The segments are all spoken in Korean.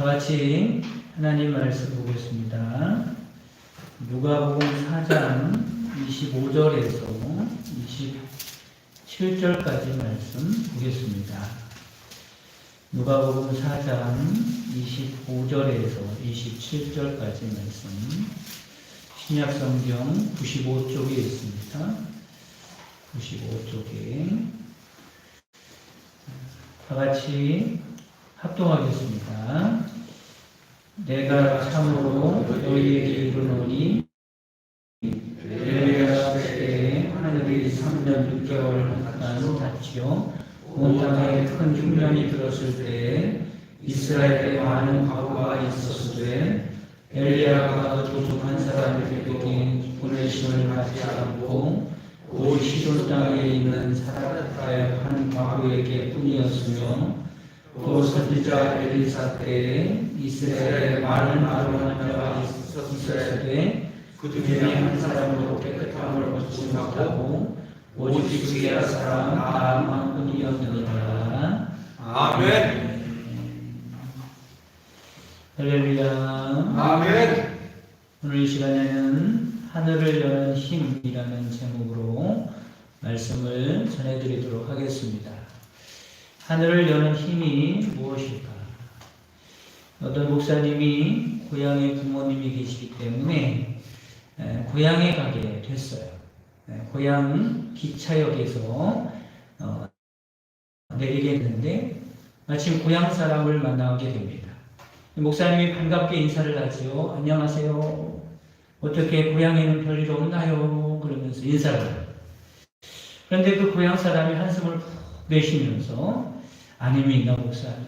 다 같이 하나님 말씀 보겠습니다. 누가복음 4장 25절에서 27절까지 말씀 보겠습니다. 누가복음 4장 25절에서 27절까지 말씀 신약 성경 95쪽에 있습니다. 95쪽에 다 같이 합동하겠습니다. 내가 참으로 너희에게 이르노니 엘리야 때에 하늘이 3년 6개월간 닫히어 온 땅에 큰 흉년이 들었을 때에 이스라엘에 많은 과부가 있었으되 엘리야가 도둑한 사람들에게 보내심을 받지 않고 곧 시돈 땅에 있는 사라다의 한 과부에게 뿐이었으며 또 선지자 엘리사 때에 이스라엘에 많은 아론한 자가 있었으되 그 중에 한 사람으로 깨끗함을 얻지 못하고 오직 그의 사람 나만 뿐이었느니라 아멘. 할렐루야 아멘. 오늘 이 시간에는 하늘을 여는 힘이라는 제목으로 말씀을 전해드리도록 하겠습니다. 하늘을 여는 힘이 무엇일까? 어떤 목사님이 고향에 부모님이 계시기 때문에 에, 고향에 가게 됐어요. 에, 고향 기차역에서 어, 내리게 됐는데 마침 고향 사람을 만나게 됩니다. 목사님이 반갑게 인사를 하지요. 안녕하세요. 어떻게 고향에는 별일 없나요? 그러면서 인사를 해요. 그런데 그 고향 사람이 한숨을 푹 내쉬면서 아닙니다, 목사님.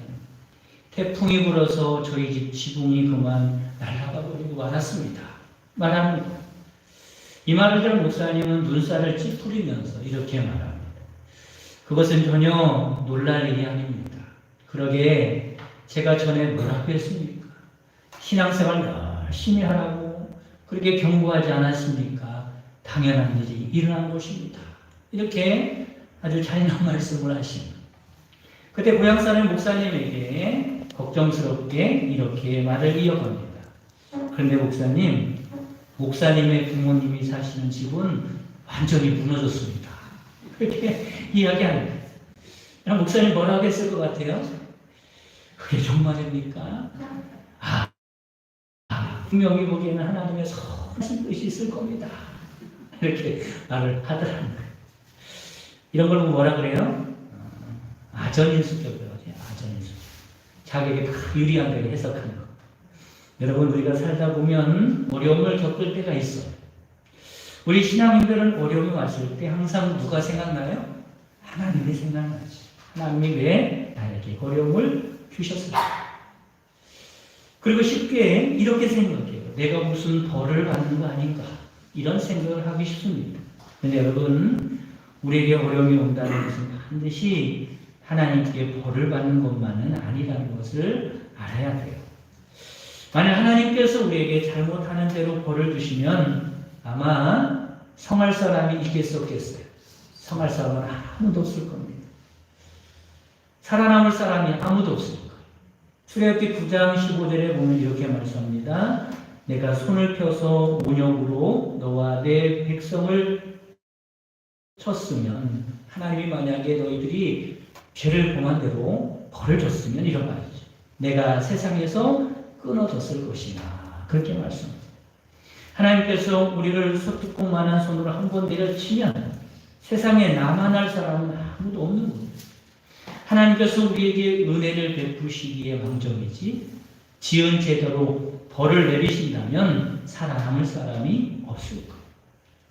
태풍이 불어서 저희 집 지붕이 그만 날아가 버리고 말았습니다. 말합니다. 이 말을 들은 목사님은 눈살을 찌푸리면서 이렇게 말합니다. 그것은 전혀 놀랄 일이 아닙니다. 그러게 제가 전에 뭐라고 했습니까? 신앙생활 열심히 하라고 그렇게 경고하지 않았습니까? 당연한 일이 일어난 것입니다. 이렇게 아주 잔인한 말씀을 하십니다. 그때 고향 사는 목사님에게 걱정스럽게 이렇게 말을 이어갑니다. 그런데 목사님, 목사님의 부모님이 사시는 집은 완전히 무너졌습니다. 그렇게 이야기합니다. 목사님 뭐라고 했을 것 같아요? 그게 정말입니까? 아, 아, 분명히 보기에는 하나님의 선하신 뜻이 있을 겁니다. 이렇게 말을 하더라는 거예요. 이런 걸 뭐라 그래요? 어, 아전인수격이라고 하죠. 아전인수. 자기에게 다 유리한 대로 해석하는 거. 여러분 우리가 살다 보면 어려움을 겪을 때가 있어요. 우리 신앙인들은 어려움이 왔을 때 항상 누가 생각나요? 하나님이 생각나지. 하나님이 왜 나에게 어려움을 주셨을까? 그리고 쉽게 이렇게 생각해요. 내가 무슨 벌을 받는 거 아닌가? 이런 생각을 하기 쉽습니다. 근데 여러분, 우리에게 어려움이 온다는 것은 반드시 하나님께 벌을 받는 것만은 아니라는 것을 알아야 돼요. 만약 하나님께서 우리에게 잘못하는 대로 벌을 주시면 아마 성할 사람이 있겠었겠어요. 성할 사람은 아무도 없을 겁니다. 살아남을 사람이 아무도 없을 거예요. 출애굽기 9장 15절에 보면 이렇게 말씀합니다. 내가 손을 펴서 온역으로 너와 내 백성을 쳤으면 하나님이 만약에 너희들이 죄를 범한 대로 벌을 줬으면 이런 말이죠. 내가 세상에서 끊어졌을 것이나 그렇게 말씀합니다. 하나님께서 우리를 소뚜껑만한 손으로 한 번 내려치면 세상에 나만 할 사람은 아무도 없는 겁니다. 하나님께서 우리에게 은혜를 베푸시기에 망정이지 지은 제대로 벌을 내리신다면 살아남을 사람이 없을 거예요.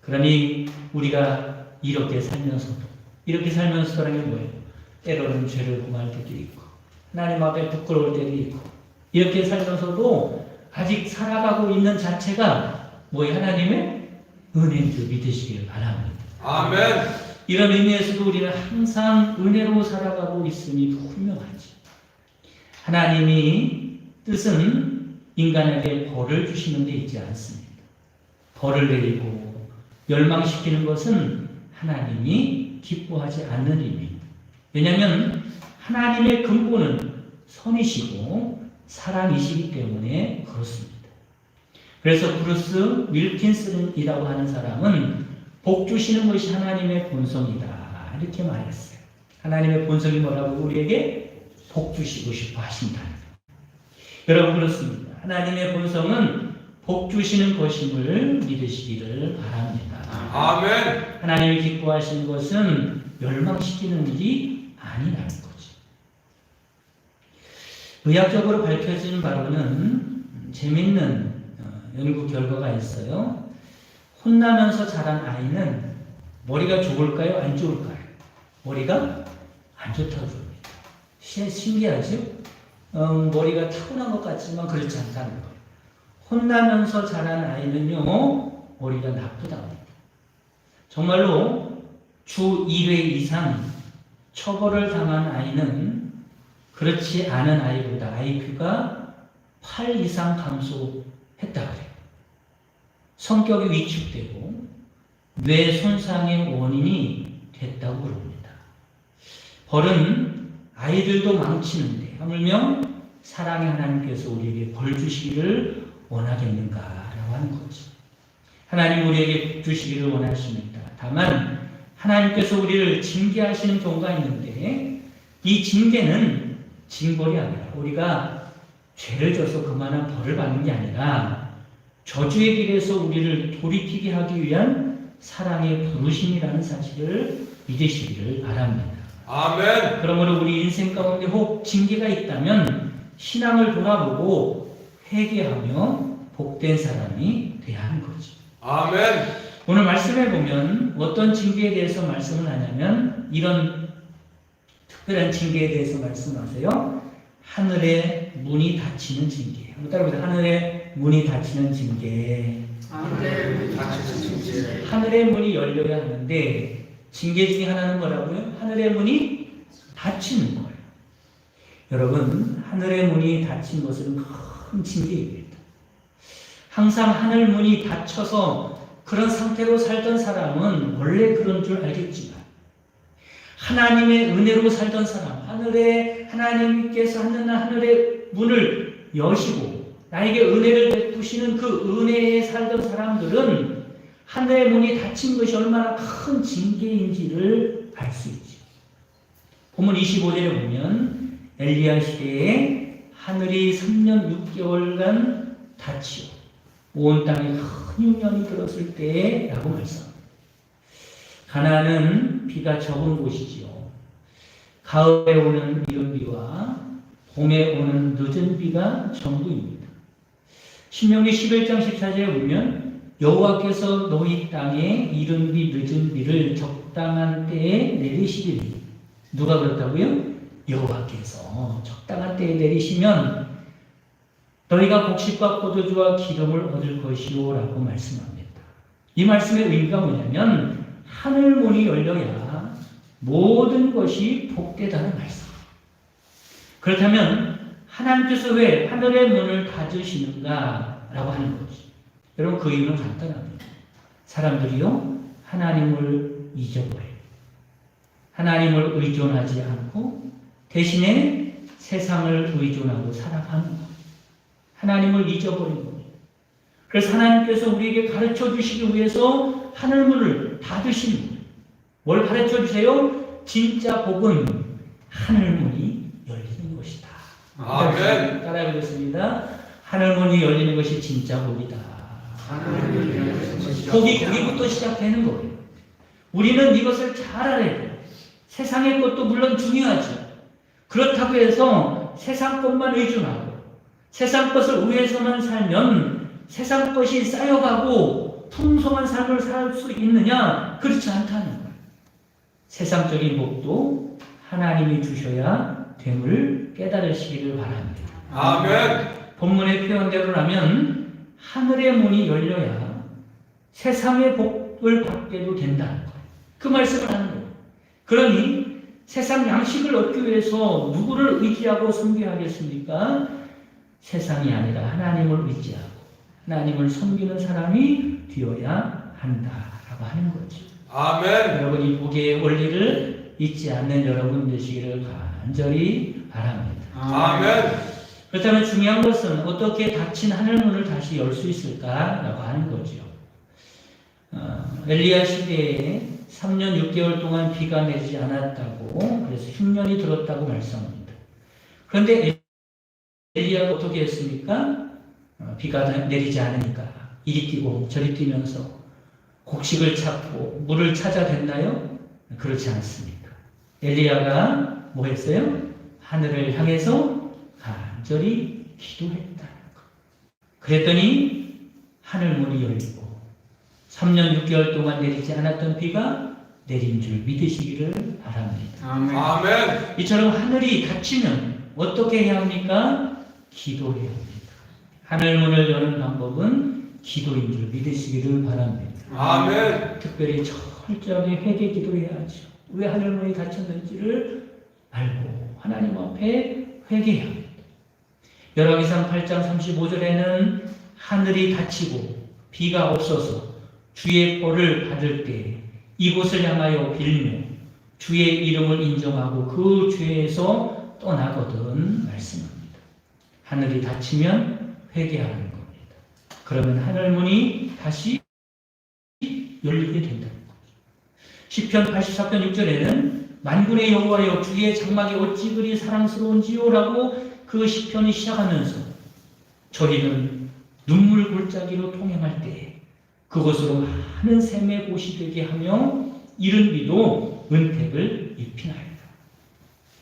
그러니 우리가 이렇게 살면서도 이렇게 살면서 사람이 뭐예요? 때로는 죄를 범할 때도 있고 하나님 앞에 부끄러울 때도 있고 이렇게 살면서도 아직 살아가고 있는 자체가 뭐예요? 하나님의 은혜인 줄 믿으시길 바랍니다. 아멘. 이런 의미에서도 우리는 항상 은혜로 살아가고 있음이 분명하지. 하나님이 뜻은 인간에게 벌을 주시는 데 있지 않습니다. 벌을 내리고 멸망시키는 것은 하나님이 기뻐하지 않는 일입니다. 왜냐하면 하나님의 근본은 선이시고 사랑이시기 때문에 그렇습니다. 그래서 브루스 윌킨슨이라고 하는 사람은 복 주시는 것이 하나님의 본성이다. 이렇게 말했어요. 하나님의 본성이 뭐라고 우리에게 복 주시고 싶어 하신다. 여러분 그렇습니다. 하나님의 본성은 복 주시는 것임을 믿으시기를 바랍니다. 아멘. 하나님이 기뻐하시는 것은 멸망시키는 일이 아니라는 거죠. 의학적으로 밝혀진 바로는 재밌는 어, 연구 결과가 있어요. 혼나면서 자란 아이는 머리가 좋을까요? 안 좋을까요? 머리가 안 좋다고. 신- 신기하죠? 어, 머리가 타고난 것 같지만 그렇지 않다는 거예요. 혼나면서 자란 아이는요, 머리가 나쁘다고 합니다. 정말로 주 1회 이상 처벌을 당한 아이는 그렇지 않은 아이보다 IQ가 8 이상 감소했다 그래요. 성격이 위축되고 뇌 손상의 원인이 됐다고 그럽니다. 벌은 아이들도 망치는데 하물며 사랑의 하나님께서 우리에게 벌 주시기를 원하겠는가라고 하는 거죠. 하나님 우리에게 주시기를 원하십니다. 다만 하나님께서 우리를 징계하시는 경우가 있는데 이 징계는 징벌이 아니라 우리가 죄를 져서 그만한 벌을 받는 게 아니라 저주의 길에서 우리를 돌이키게 하기 위한 사랑의 부르심이라는 사실을 믿으시기를 바랍니다. 아멘. 그러므로 우리 인생 가운데 혹 징계가 있다면 신앙을 돌아보고 회개하며 복된 사람이 되어야 하는 거죠. 아멘. 오늘 말씀해 보면 어떤 징계에 대해서 말씀을 하냐면 이런 특별한 징계에 대해서 말씀하세요. 하늘의 문이 닫히는 징계. 따라보세요. 하늘의 문이 닫히는 징계. 하늘의 문이 열려야 하는데 징계 중에 하나는 뭐라고요? 하늘의 문이 닫히는 거예요. 여러분, 하늘의 문이 닫힌 것은 큰 징계입니다. 항상 하늘 문이 닫혀서 그런 상태로 살던 사람은 원래 그런 줄 알겠지만 하나님의 은혜로 살던 사람, 하늘에 하나님께서 하는 하늘의 문을 여시고 나에게 은혜를 베푸시는 그 은혜에 살던 사람들은 하늘의 문이 닫힌 것이 얼마나 큰 징계인지를 알 수 있죠. 본문 25절에 보면 엘리야 시대에 하늘이 3년 6개월간 닫히고 온 땅에 큰 흉년이 들었을 때라고 말씀합니다. 가나안은 비가 적은 곳이지요. 가을에 오는 이른 비와 봄에 오는 늦은 비가 전부입니다. 신명기 11장 14절에 보면 여호와께서 너희 땅에 이른 비 늦은 비를 적당한 때에 내리시리니 누가 그렇다고요? 여호와께서 적당한 때에 내리시면 너희가 곡식과 포도주와 기름을 얻을 것이오 라고 말씀합니다. 이 말씀의 의미가 뭐냐면 하늘 문이 열려야 모든 것이 복되다는 말씀. 그렇다면 하나님께서 왜 하늘의 문을 닫으시는가 라고 하는 거지. 여러분 그 이유는 간단합니다. 사람들이요 하나님을 잊어버려요. 하나님을 의존하지 않고 대신에 세상을 의존하고 것. 하나님을 잊어버린 겁니다. 그래서 하나님께서 우리에게 가르쳐 주시기 위해서 하늘문을 닫으신 거예요. 뭘 가르쳐 주세요? 진짜 복은 하늘문이 열리는 것이다. 아멘. 따라해 보겠습니다. 하늘문이 열리는 것이 진짜 복이다. 복이 거기부터 시작되는 거예요. 우리는 이것을 잘 알아야 돼요. 세상의 것도 물론 중요하죠. 그렇다고 해서 세상 것만 의존하고 세상 것을 위해서만 살면 세상 것이 쌓여가고 풍성한 삶을 살 수 있느냐? 그렇지 않다는 거예요. 세상적인 복도 하나님이 주셔야 됨을 깨달으시기를 바랍니다. 아멘. 본문의 표현대로라면 하늘의 문이 열려야 세상의 복을 받게도 된다는 거예요. 그 말씀을 하는 거예요. 그러니 세상 양식을 얻기 위해서 누구를 의지하고 섬겨야겠습니까? 세상이 아니라 하나님을 의지하고 하나님을 섬기는 사람이 되어야 한다라고 하는 거죠. 아멘. 여러분 이 복의 원리를 잊지 않는 여러분 되시기를 간절히 바랍니다. 아멘. 그렇다면 중요한 것은 어떻게 닫힌 하늘문을 다시 열 수 있을까라고 하는 거죠. 어, 엘리야 시대에 3년 6개월 동안 비가 내리지 않았다고 그래서 흉년이 들었다고 말씀합니다. 그런데 엘리야가 어떻게 했습니까? 어, 비가 내리지 않으니까 이리 뛰고 저리 뛰면서 곡식을 찾고 물을 찾아댔나요? 그렇지 않습니다. 엘리야가 뭐 했어요? 하늘을 향해서 간절히 기도했다는 것. 그랬더니 하늘 문이 열리고 3년 6개월 동안 내리지 않았던 비가 내린 줄 믿으시기를 바랍니다. 아멘. 아멘. 이처럼 하늘이 닫히면 어떻게 해야 합니까? 기도해야 합니다. 하늘 문을 여는 방법은 기도인 줄 믿으시기를 바랍니다. 아멘. 특별히 철저하게 회개 기도해야죠. 왜 하늘 문이 닫혔는지를 알고 하나님 앞에 회개해야 합니다. 열왕기상 8장 35절에는 하늘이 닫히고 비가 없어서 주의 벌을 받을 때 이곳을 향하여 빌며 주의 이름을 인정하고 그 죄에서 떠나거든 말씀합니다. 하늘이 닫히면 회개하는 겁니다. 그러면 하늘 문이 다시 열리게 된다는 거죠. 시편 84편 6절에는 만군의 여호와여 주의 장막이 어찌 그리 사랑스러운지요라고 그 시편이 시작하면서 저희는 눈물 골짜기로 통행할 때 그것으로 많은 샘의 곳이 되게 하며 이른 비도 은택을 입히나이다.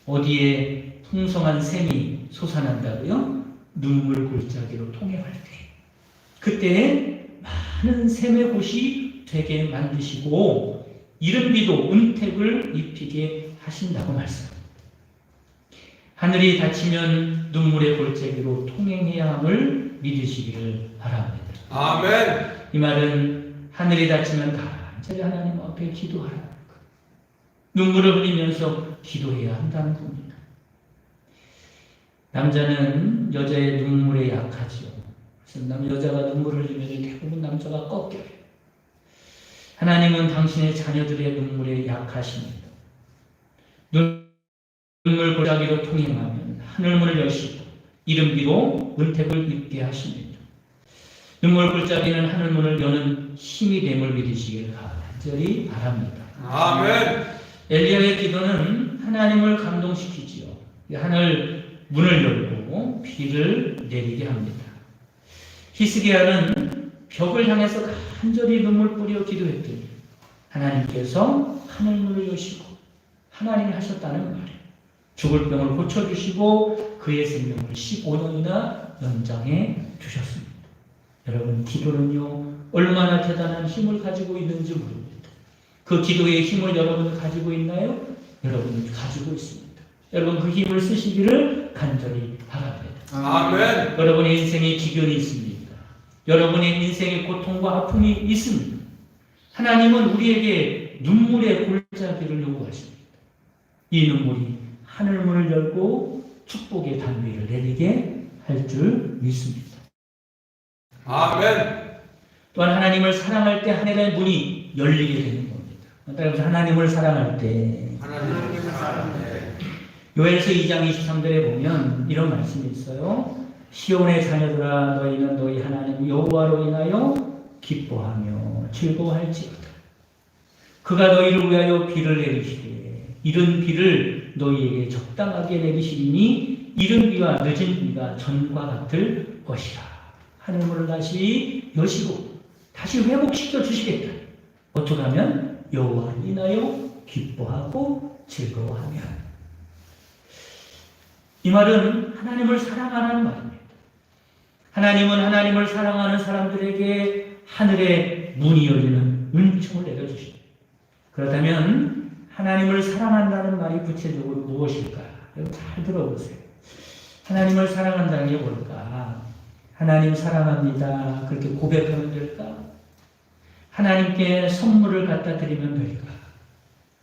어디에 풍성한 샘이 솟아난다고요? 눈물 골짜기로 통행할 때. 그때 많은 샘의 곳이 되게 만드시고 이른 비도 은택을 입히게 하신다고 말씀합니다. 하늘이 닫히면 눈물의 골짜기로 통행해야 함을 믿으시기를 바랍니다. 아멘. 이 말은 하늘이 닫히면 간절히 하나님 앞에 기도하라는 것. 눈물을 흘리면서 기도해야 한다는 겁니다. 남자는 여자의 눈물에 약하지요. 남 여자가 눈물을 흘리면 대부분 남자가 꺾여요. 하나님은 당신의 자녀들의 눈물에 약하십니다. 눈- 눈물 골짜기로 통행하면 하늘문을 여시고 이른비로 은택을 입게 하십니다. 눈물 골짜기는 하늘문을 여는 힘이 됨을 믿으시길 간절히 바랍니다. 아멘. 엘리야의 기도는 하나님을 감동시키지요. 이 하늘 문을 열고 비를 내리게 합니다. 히스기야는 벽을 향해서 간절히 눈물 뿌려 기도했더니 하나님께서 하늘 문을 여시고 하나님이 하셨다는 말이에요. 죽을 병을 고쳐주시고 그의 생명을 15년이나 연장해 주셨습니다. 여러분 기도는요 얼마나 대단한 힘을 가지고 있는지 모릅니다. 그 기도의 힘을 여러분 가지고 있나요? 여러분은 가지고 있습니다. 여러분 그 힘을 쓰시기를 간절히 바랍니다. 아멘. 여러분의 인생에 기견이 있습니다. 여러분의 인생에 고통과 아픔이 있습니다. 하나님은 우리에게 눈물의 골짜기를 요구하십니다. 이 눈물이 하늘문을 열고 축복의 단비를 내리게 할 줄 믿습니다. 아멘. 또한 하나님을 사랑할 때 하늘의 문이 열리게 되는 겁니다. 따라서 하나님을 사랑할 때 하나님을 사랑해. 요엘서 2장 23절에 보면 이런 말씀이 있어요. 시온의 자녀들아 너희는 너희 하나님 여호와로 인하여 기뻐하며 즐거워할지어다. 그가 너희를 위하여 비를 내리시되 이른 비를 너희에게 적당하게 내리시리니 이른 비와 늦은 비가 전과 같을 것이라. 하늘문을 다시 여시고 다시 회복시켜 주시겠다. 어떻게 하면 여호와로 인하여 기뻐하고 즐거워하며 이 말은 하나님을 사랑하는 말입니다. 하나님은 하나님을 사랑하는 사람들에게 하늘의 문이 열리는 은총을 내려주십니다. 그렇다면 하나님을 사랑한다는 말이 구체적으로 무엇일까? 잘 들어보세요. 하나님을 사랑한다는 게 뭘까? 하나님 사랑합니다. 그렇게 고백하면 될까? 하나님께 선물을 갖다 드리면 될까?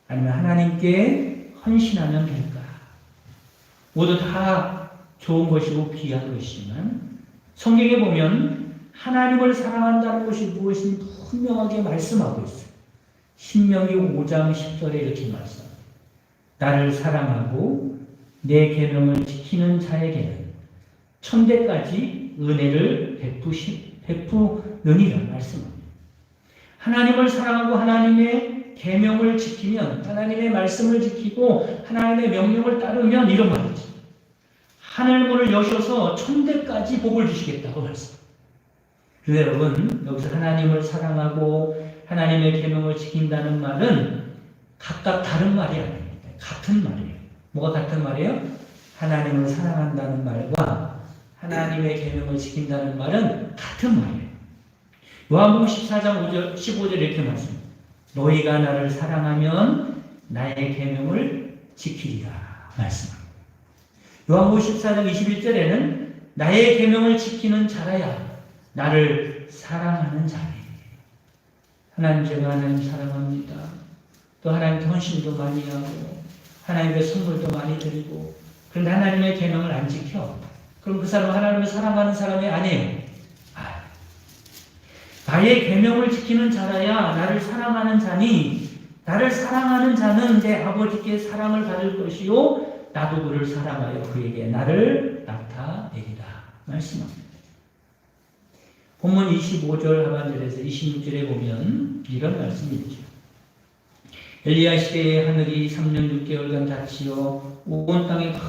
아니면 하나님께 헌신하면 될까? 모두 다 좋은 것이고 귀한 것이지만 성경에 보면 하나님을 사랑한다는 것이 무엇인지 분명하게 말씀하고 있어요. 신명기 5장 10절에 이렇게 말씀합니다. 나를 사랑하고 내 계명을 지키는 자에게는 천대까지 은혜를 베푸시, 베푸느니라 말씀합니다. 하나님을 사랑하고 하나님의 계명을 지키면 하나님의 말씀을 지키고 하나님의 명령을 따르면 이런 말이지. 하늘문을 여셔서 천대까지 복을 주시겠다고 말씀. 그런데 여러분 여기서 하나님을 사랑하고 하나님의 계명을 지킨다는 말은 각각 다른 말이 아닙니다. 같은 말이에요. 뭐가 같은 말이에요? 하나님을 사랑한다는 말과 하나님의 계명을 지킨다는 말은 같은 말이에요. 요한복음 14장 5절, 15절 이렇게 말씀. 너희가 나를 사랑하면 나의 계명을 지키리라 말씀합니다. 요한복음 14장 21절에는 나의 계명을 지키는 자라야 나를 사랑하는 자니. 하나님 제가 하나님 사랑합니다. 또 하나님께 헌신도 많이 하고 하나님의 선물도 많이 드리고 그런데 하나님의 계명을 안 지켜. 그럼 그 사람은 하나님을 사랑하는 사람이 아니에요. 아, 나의 계명을 지키는 자라야 나를 사랑하는 자니 나를 사랑하는 자는 내 아버지께 사랑을 받을 것이요 나도 그를 사랑하여 그에게 나를 나타내리라 말씀합니다. 본문 25절 하반절에서 26절에 보면 이런 말씀이 있죠. 엘리야 시대에 하늘이 3년 6개월간 닫히어 온 땅에 큰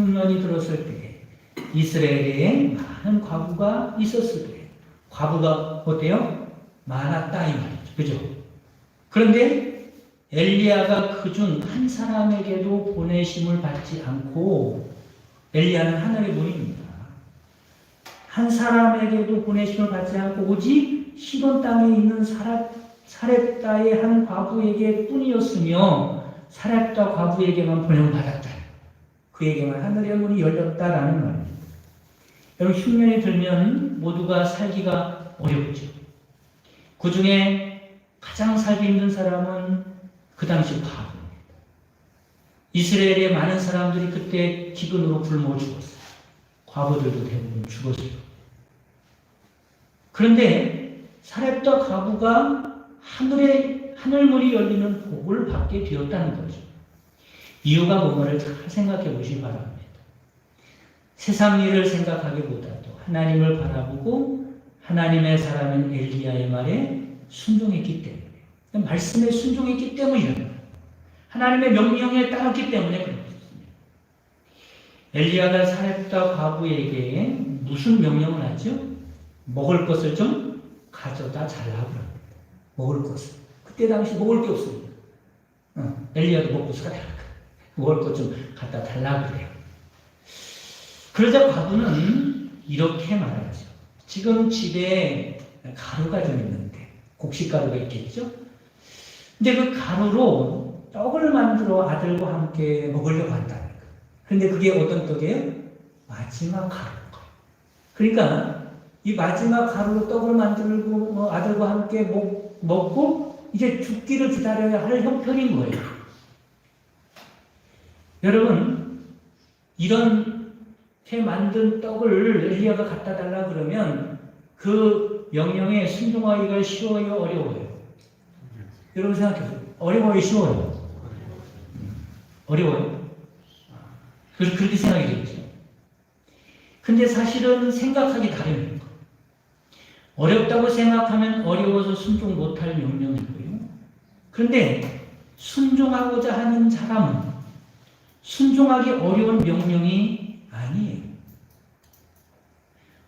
흉년이 들었을 때 이스라엘에 많은 과부가 있었을 때 과부가 어때요? 많았다 이 말이죠. 그죠? 그런데 엘리야가 그 중 한 사람에게도 보내심을 받지 않고 엘리야는 하늘의 문입니다. 한 사람에게도 보내심을 받지 않고 오직 시돈 땅에 있는 사렙, 사렙다의 한 과부에게 뿐이었으며 사렙다 과부에게만 보냄을 받았다. 그에게만 하늘의 문이 열렸다라는 말입니다. 여러분 흉년이 들면 모두가 살기가 어렵죠. 그 중에 가장 살기 힘든 사람은 그 당시 과부입니다. 이스라엘의 많은 사람들이 그때 기근으로 굶어 죽었어요. 과부들도 대부분 죽었어요. 그런데 사렙과 과부가 하늘의 하늘문이 열리는 복을 받게 되었다는 거죠. 이유가 뭔가를 잘 생각해 보시기 바랍니다. 세상 일을 생각하기보다도 하나님을 바라보고 하나님의 사람인 엘리야의 말에 순종했기 때문에 말씀에 순종했기 때문이에요. 하나님의 명령에 따랐기 때문에 그런 것입니다. 엘리야가 사렙과 과부에게 무슨 명령을 하죠? 먹을 것을 좀 가져다 합니다. 먹을 것을. 그때 당시 먹을 게 없습니다. 어, 엘리야도 먹고 살아야 먹을 것 좀 갖다 달라고 그래요. 그러자 과부는 이렇게 말하죠. 지금 집에 가루가 좀 있는데 곡식가루가 있겠죠? 근데 그 가루로 떡을 만들어 아들과 함께 먹으려고 한다는 거예요. 근데 그게 어떤 떡이에요? 마지막 가루. 그러니까 이 마지막 가루로 떡을 만들고 뭐 아들과 함께 먹, 먹고 이제 죽기를 기다려야 할 형편인 거예요. 여러분 이렇게 만든 떡을 엘리야가 갖다 달라 그러면 그 명령에 순종하기가 쉬워요, 어려워요? 여러분 생각해보세요. 어려워요, 쉬워요? 어려워요? 그래서 그렇게 생각이 되겠죠. 근데 사실은 생각하기 다릅니다. 어렵다고 생각하면 어려워서 순종 못할 명령이고요. 그런데 순종하고자 하는 사람은 순종하기 어려운 명령이 아니에요.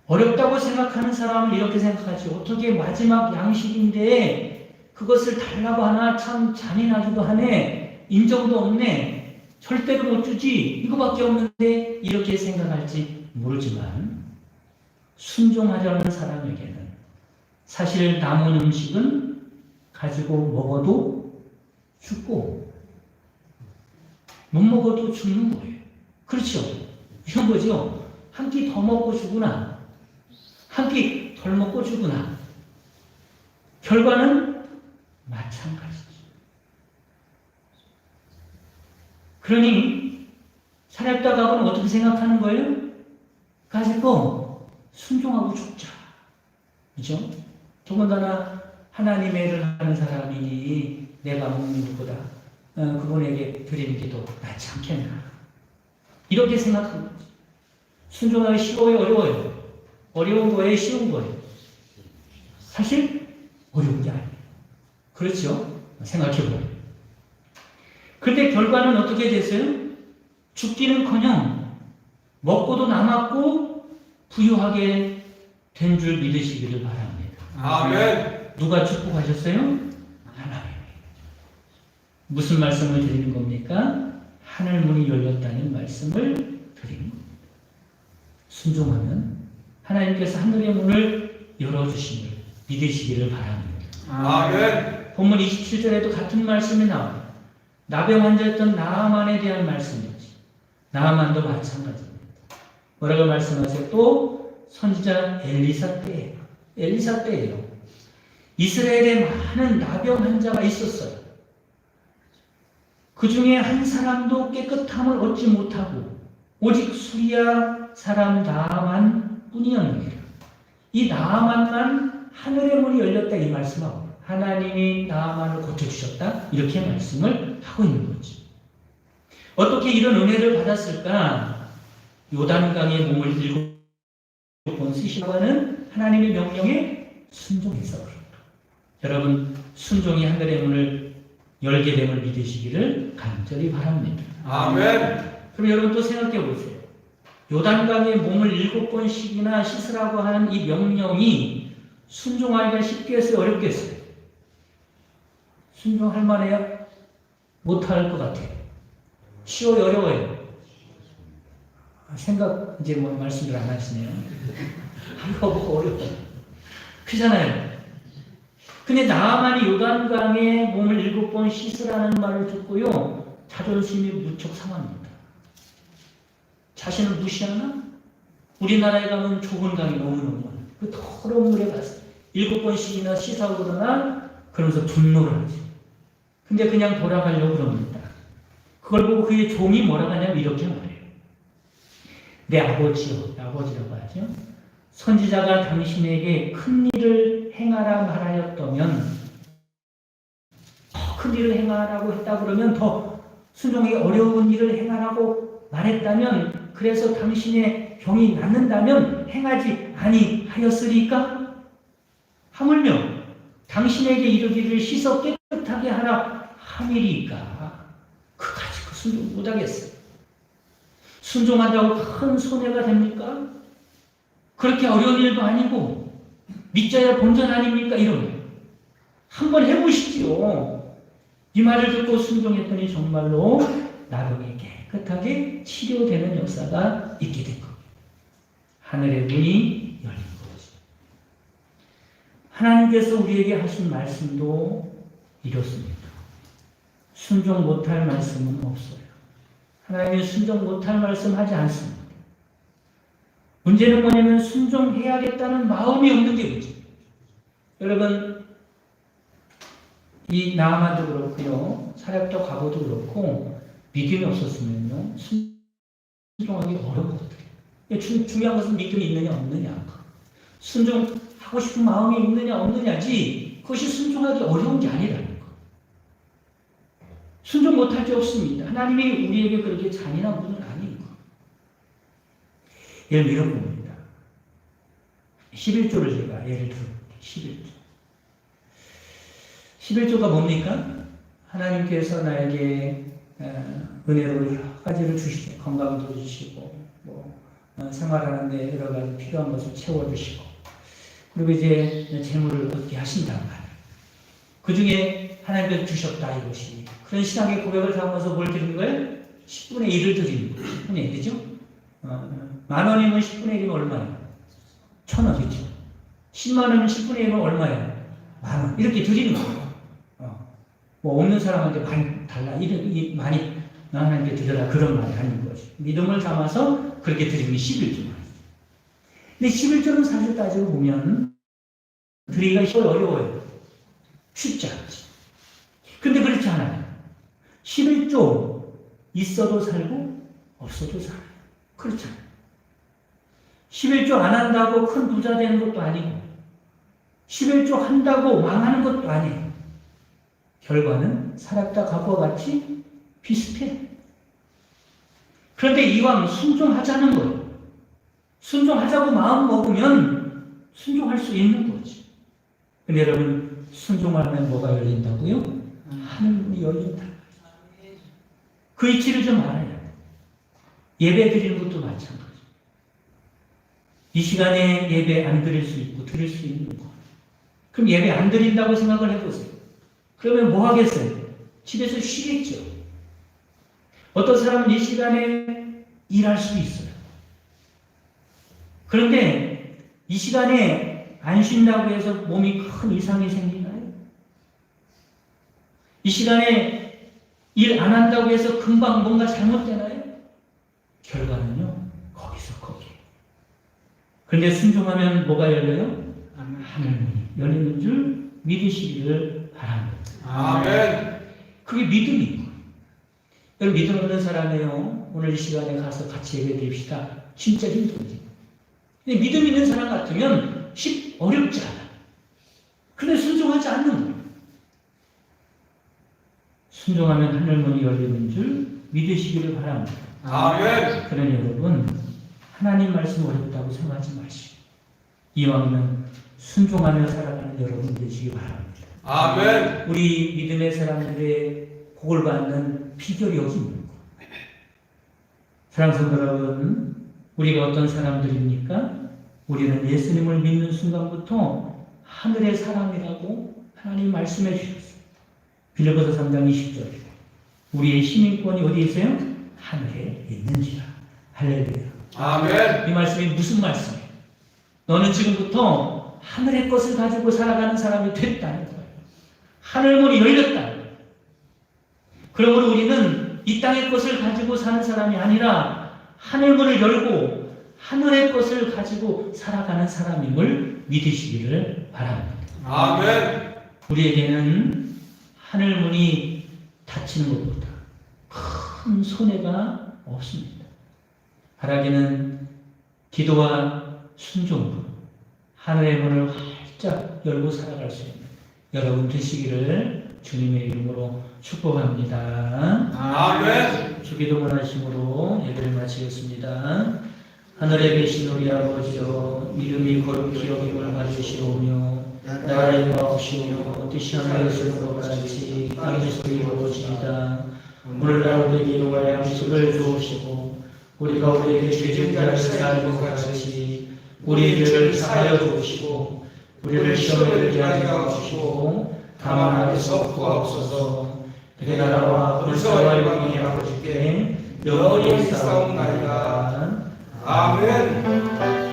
어렵다고 생각하는 사람은 이렇게 생각하죠. 어떻게 마지막 양식인데 그것을 달라고 하나 참 잔인하기도 하네. 인정도 없네. 절대로 못 주지. 이거밖에 없는데 이렇게 생각할지 모르지만 순종하자는 사람에게는 사실 남은 음식은 가지고 먹어도 죽고 못 먹어도 죽는 거예요. 그렇죠? 이런 거죠. 한 끼 더 먹고 죽으나 한 끼 덜 먹고 죽으나 결과는 마찬가지죠. 그러니 사렙다 가고는 어떻게 생각하는 거예요? 가지고 순종하고 죽자. 그죠? 더군다나 하나님의 일을 하는 사람이니 내가 먹는 것보다 어, 그분에게 드리는 게 더 낫지 않겠나. 이렇게 거죠. 순종하기 쉬워요, 어려워요? 어려운 거예요, 쉬운 거예요? 사실 어려운 게 아니에요. 그렇죠? 생각해보면. 그런데 결과는 어떻게 됐어요? 죽기는 커녕 먹고도 남았고 부유하게 된 줄 믿으시기를 바랍니다. 아멘. 누가 축복하셨어요? 하나님. 무슨 말씀을 드리는 겁니까? 하늘 문이 열렸다는 말씀을 드리는 겁니다. 순종하면 하나님께서 하늘의 문을 열어주심을 믿으시기를 바랍니다. 아멘. 본문 27절에도 같은 말씀이 나와요. 나병 환자였던 나아만에 대한 말씀이었지. 나아만도 마찬가지입니다. 뭐라고 말씀하세요? 또 선지자 엘리사 때예요. 엘리사 때예요. 이스라엘에 많은 나병 환자가 있었어요. 그 중에 한 사람도 깨끗함을 얻지 못하고 오직 수리아 사람 나아만 뿐이었습니다. 이 나아만만 하늘의 문이 열렸다 이 말씀하고 하나님이 나아만을 고쳐주셨다 이렇게 말씀을 하고 있는 거죠. 어떻게 이런 은혜를 받았을까? 요단강의 몸을 일곱 번 쓰시고 하는 하나님의 명령에 순종해서 그렇다. 여러분 순종이 하늘의 문을 열게 됨을 믿으시기를 간절히 바랍니다. 아멘. 그럼 여러분 또 생각해 보세요. 요단강의 몸을 일곱 번씩이나 씻으라고 하는 이 명령이 순종하기가 쉽겠어요? 어렵겠어요? 순종할 만해요? 못할 것 같아요. 쉬워요? 어려워요? 아, 생각 이제 뭐 말씀을 안 하시네요. 이거 뭐 어려워. 크잖아요. 근데 나만이 요단강에 몸을 일곱 번 씻으라는 말을 듣고요. 자존심이 무척 상합니다. 자신을 무시하나? 우리나라에 가면 좁은 강이 너무너무 많아요. 그 더러운 물에 가서 일곱 번씩이나 씻어 그러나 그러면서 분노를 하죠. 근데 그냥 돌아가려고 그럽니다. 그걸 보고 그의 종이 뭐라고 하냐면 이렇게 말해요. 내 아버지요, 내 아버지라고 하죠. 선지자가 당신에게 큰 일을 행하라 말하였다면 더큰 일을 행하라고 했다 그러면 더 순종이 어려운 일을 행하라고 말했다면 그래서 당신의 병이 낫는다면 행하지 아니하였으리까? 하물며 당신에게 이르기를 씻어 깨끗하게 하라 그까지 그 순종 못하겠어. 순종한다고 큰 손해가 됩니까? 그렇게 어려운 일도 아니고 믿자야 본전 아닙니까? 이러면 한번 해보시지요. 이 말을 듣고 순종했더니 정말로 나병이 깨끗하게 치료되는 역사가 있게 된 겁니다. 하늘의 문이 열린 거죠. 하나님께서 우리에게 하신 말씀도 이렇습니다. 순종 못할 말씀은 없어요. 하나님이 순종 못할 말씀 하지 않습니다. 문제는 뭐냐면 순종해야겠다는 마음이 없는 게 문제. 여러분 이 나아만도 그렇고요, 사렙도 과거도 그렇고 믿음이 없었으면요 순종하기 어렵거든요. 중, 중요한 것은 믿음이 있느냐 없느냐. 순종하고 싶은 마음이 있느냐 없느냐지 그것이 순종하기 어려운 게 아니라는 거. 순종 못할 게 없습니다. 하나님이 우리에게 그렇게 잔인한 분은 거. 예를 이런 겁니다. 11조를 제가 예를 들어볼게요. 11조. 11조가 뭡니까? 하나님께서 나에게 어, 은혜로 여러 가지를 주시죠. 건강도 주시고, 뭐, 어, 생활하는데 여러 가지 필요한 것을 채워주시고, 그리고 이제 재물을 얻게 하신단 말이에요. 그 중에 하나님께서 주셨다 이것이. 그런 신앙의 고백을 담아서 뭘 드리는 거예요? 10분의 1을 드리는 거예요. 10분의 1이죠? 어, 만 원이면 10분의 1이면 얼마예요? 천 원이죠. 10만 원이면 10분의 1이면 얼마예요? 만 원. 이렇게 드리는 거예요. 어, 뭐 없는 사람한테 많이 달라. 이런, 이 많이 나 하나님께 드려라. 그런 말이 아닌 거죠. 믿음을 담아서 그렇게 드리는 게 11조 말이에요. 근데 11조는 사실 따지고 보면 드리기가 어려워요. 쉽지 않지. 근데 그렇지 않아요. 11조 있어도 살고 없어도 살아요. 그렇잖아요. 11조 안 한다고 큰 부자 되는 것도 아니고 11조 한다고 망하는 것도 아니에요. 결과는 살았다 과거와 같이 비슷해. 그런데 이왕 순종하자는 거예요. 순종하자고 마음 먹으면 순종할 수 있는 거지. 근데 여러분 순종하면 뭐가 열린다고요? 하늘문이 열린다. 그 이치를 좀 알아야 돼. 예배 드리는 것도 마찬가지. 이 시간에 예배 안 드릴 수 있고 드릴 수 있는 거. 그럼 예배 안 드린다고 생각을 해보세요. 그러면 뭐 하겠어요? 집에서 쉬겠죠. 어떤 사람은 이 시간에 일할 수 있어요. 그런데 이 시간에 안 쉰다고 해서 몸이 큰 이상이 생기나요? 이 시간에 일 안 한다고 해서 금방 뭔가 잘못되나요? 결과는요, 거기서 거기. 그런데 순종하면 뭐가 열려요? 하늘문이 열리는 줄 믿으시기를 바랍니다. 아멘. 그게 믿음이고. 여러분 믿음 없는 사람이에요. 오늘 이 시간에 가서 같이 예배 드립시다. 진짜 힘들지. 근데 믿음 있는 사람 같으면 쉽 어렵지 않아. 근데 순종하지 않는 거예요. 순종하면 하늘문이 열리는 줄 믿으시기를 바랍니다. 아멘. 그러니 여러분 하나님 말씀 어렵다고 생각하지 마시고 이왕이면 순종하며 살아가는 여러분 되시기 바랍니다. 아멘. 우리 믿음의 사람들의 복을 받는 비결이 여기 있는 거예요. 사랑하는 성도 여러분, 우리가 어떤 사람들입니까? 우리는 예수님을 믿는 순간부터 하늘의 사람이라고 하나님 말씀해 주셨어요. 빌리보서 3장 20절. 우리의 시민권이 어디 있어요? 하늘에 있는지라. 할렐루야. 아멘. 이 말씀이 무슨 말씀이에요? 너는 지금부터 하늘의 것을 가지고 살아가는 사람이 됐다는 거예요. 하늘문이 거예요. 그러므로 우리는 이 땅의 것을 가지고 사는 사람이 아니라 하늘문을 열고 하늘의 것을 가지고 살아가는 사람임을 믿으시기를 바랍니다. 아멘. 우리에게는 하늘 문이 닫히는 것보다 큰 손해가 없습니다. 바라기는 기도와 순종으로 하늘의 문을 활짝 열고 살아갈 수 있는 여러분 되시기를 주님의 이름으로 축복합니다. 아멘. 주기도문 하심으로 예배를 마치겠습니다. 하늘에 계신 우리 아버지여 이름이 거룩히 여김을 받으시오며 나라의 마옵시며 뜻이 하늘에서 것 같이 땅에서 이루어지이다. 오늘날 우리에게 일용할 양식을 주옵시고 우리가 우리에게 죄진 자를 사하는 것 같이 우리 죄를 사하여 주옵시고 우리를 시험에 들게 하지 마옵시고 다만 악에서 구하옵소서 그 나라와 불사와 영광이 아버지께 영원히 싸움 나이다. 아멘.